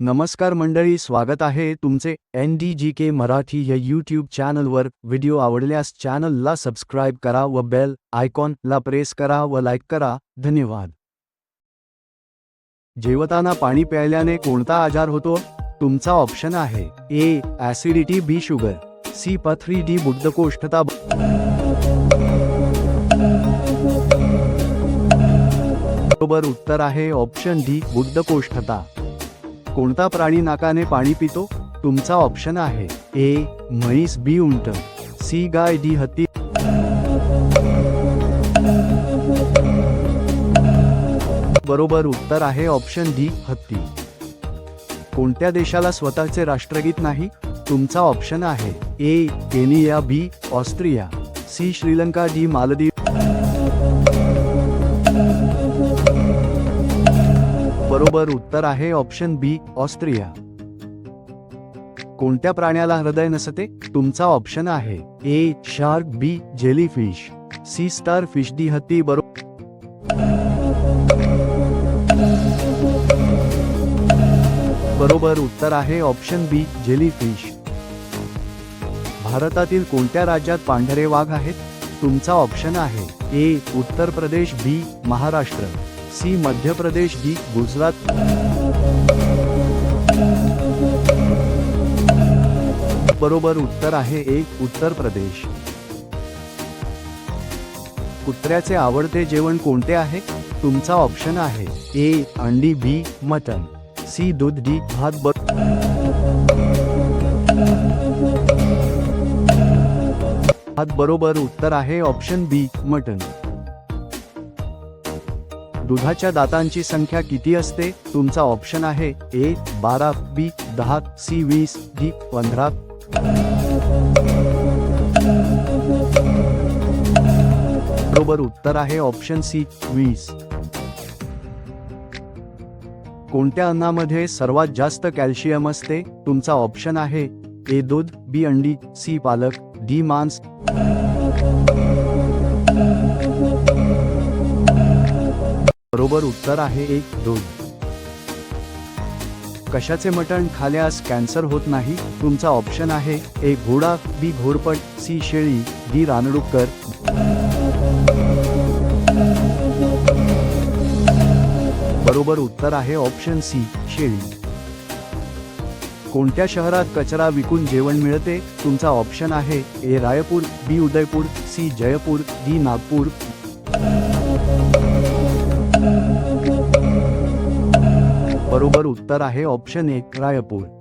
नमस्कार मंडळी स्वागत आहे तुमचे N D G K Marathi या यूट्यूब चॅनलवर व्हिडिओ आवडल्यास चॅनलला सबस्क्राईब करा व बेल आयकॉनला प्रेस करा व लाईक करा. धन्यवाद. जेवताना पाणी प्यायल्याने कोणता आजार होतो? तुमचा ऑप्शन आहे A acidity B sugar C पथरी डी बुद्धकोष्ठता बरोबर उत्तर आहे ऑप्शन डी बुद्धकोष्ठता. कोणता प्राणी नाकाने पाणी पितो? तुमचा ऑप्शन आहे ए म्हैस बी उंट. सी गाय डी हत्ती. बरोबर उत्तर आहे ऑप्शन डी हत्ती. कोणत्या देशाला स्वतःचे राष्ट्रगीत नाही? तुमचा ऑप्शन आहे A Kenya B Austria. C Sri Lanka D Maldives. बरोबर उत्तर आहे ऑप्शन बी ऑस्ट्रिया. कोणत्या प्राण्याला हृदय नसते? तुमचा ऑप्शन आहे A shark B jellyfish C star fish D हत्ती बरोबर बरोबर उत्तर आहे ऑप्शन बी जेलीफिश. भारतातील कोणत्या राज्यात पांढरे वाघ आहेत? तुमचा ऑप्शन आहे ए उत्तर प्रदेश बी महाराष्ट्र. C Madhya Pradesh D Gujarat. बरोबर उत्तर आहे एक उत्तर प्रदेश. कुत्र्याचे आवडते जेवण कोणते आहे? तुमचा ऑप्शन आहे ए अंडी बी मटन. सी दूध डी भात ब भात बरोबर उत्तर आहे ऑप्शन बी मटन. दुधाच्या दातांची संख्या किती असते? तुमचा ऑप्शन आहे ए बारा बी दहा सी वीस डी पंधरा. बरोबर उत्तर आहे ऑप्शन सी वीस. कोणत्या अन्नामध्ये सर्वात जास्त कॅल्शियम असते? तुमचा ऑप्शन आहे ए दूध बी अंडी सी पालक डी मांस. बरोबर उत्तर आहे एक दोन. कशाचे मटण खाल्यास कॅन्सर होत नाही? तुमचा ऑप्शन आहे ए घोडा बी घोरपट सी शेळी डी रानडुक्कर. बरोबर उत्तर आहे ऑप्शन सी शेळी. कोणत्या शहरात कचरा विकून जेवण मिळते? तुमचा ऑप्शन आहे A Raipur B Udaipur C Jaipur D Nagpur. बरोबर उत्तर आहे ऑप्शन एक रायपूर.